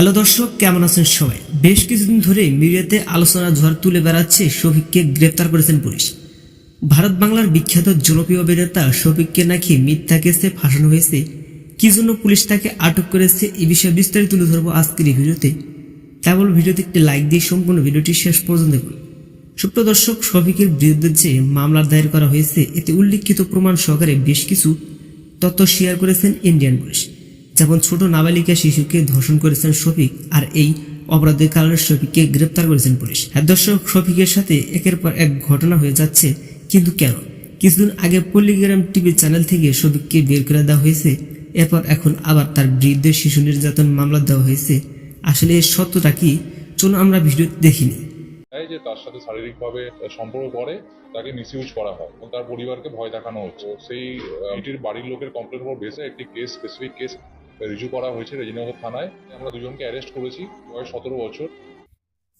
Hello দর্শক, কেমন আছেন সবাই? বেশ কিছুদিন ধরে মিডিয়াতে আলোচনা ঝড় তুলে বেড়াচ্ছে শফিককে গ্রেপ্তার করেছেন পুলিশ। ভারত বাংলার বিখ্যাত জনপ্রিয় অভিনেতা শফিককে নাকি মিথ্যা কেসে ফাঁসানো হয়েছে, কি জন্য পুলিশ তাকে আটক করেছে এ বিষয়ে বিস্তারিত তুলে ধরবো আজকের এই ভিডিওতে। কেবল ভিডিওতে একটি লাইক দিয়ে সম্পূর্ণ ভিডিওটি শেষ পর্যন্ত দেখুন। সুপ্রিয় দর্শক, শফিকের বিরুদ্ধে যে মামলা দায়ের করা হয়েছে, এতে উল্লিখিত প্রমাণ সহকারে বেশ কিছু তথ্য শেয়ার করেছেন ইন্ডিয়ান পুলিশ। যেমন ছোট নাবালিকা শিশুকে ধর্ষণ করেছেন শফিক আর এই অপরাধের কারণে শফিককে গ্রেপ্তার করেছেন পুলিশ। হ্যাঁ দর্শক, শফিকের সাথে একের পর এক ঘটনা হয়ে যাচ্ছে, কিন্তু কেন? কিছুদিন আগে পল্লিগ্রাম টিভি চ্যানেল থেকে শফিককে বের করে দেওয়া হয়েছে, এরপর এখন আবার তার বিরুদ্ধে শিশু নির্যাতন মামলা দেওয়া হয়েছে। আসলে এর সত্যটা কি? চলুন আমরা ভিডিওতে দেখিনি যে তার সাথে শারীরিকভাবে সম্পর্ক করে তাকে মিসইউজ করা হয় এবং তার পরিবারকে ভয় দেখানো হচ্ছে। সেই বাড়ির লোকের কমপ্লেন উপর বেসে একটি কেস স্পেসিফিক কেস রিজু করা হয়েছে রেজিনগর থানায়। আমরা দুজনকে অ্যারেস্ট করেছি বয়স সতেরো বছর।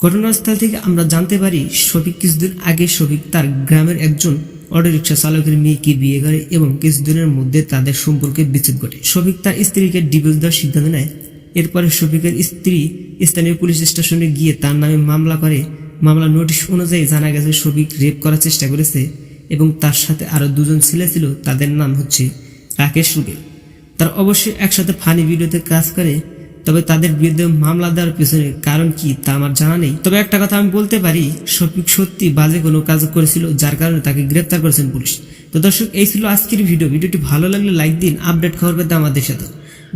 ঘটনাস্থল থেকে আমরা জানতে পারি শফিক কিছুদিন আগে শফিক তার গ্রামের একজন অটোরিকশা চালকের মেয়েকে বিয়ে করে এবং কিছুদিনের মধ্যে তাদের সম্পর্কে বিচ্ছেদ ঘটে। শফিক তার স্ত্রীকে ডিভোর্স দেওয়ার সিদ্ধান্ত নেয়। এরপরে শফিকের স্ত্রী স্থানীয় পুলিশ স্টেশনে গিয়ে তার নামে মামলা করে। মামলা নোটিশ অনুযায়ী জানা গেছে শফিক রেপ করার চেষ্টা করেছে এবং তার সাথে আরও দুজন ছেলে ছিল, তাদের নাম হচ্ছে রাকেশ রুবেল তারা অবশ্যই একসাথে ফানি ভিডিওতে কাজ করে, তবে তাদের বিরুদ্ধে মামলা দেওয়ার পেছনে কারণ কি তা আমার জানা নেই। তবে একটা কথা আমি বলতে পারি, শফিক সত্যি বাজে কোনো কাজ করেছিল, যার কারণে তাকে গ্রেপ্তার করেছেন পুলিশ। তো দর্শক, এই ছিল আজকের ভিডিও। ভিডিওটি ভালো লাগলে লাইক দিন, আপডেট খবর পেতে আমাদের সাথে।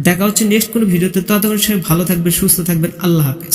দেখা হচ্ছে নেক্সট কোনো ভিডিওতে। ততক্ষণ সবাই ভালো থাকবে সুস্থ থাকবেন। আল্লাহ হাফেজ।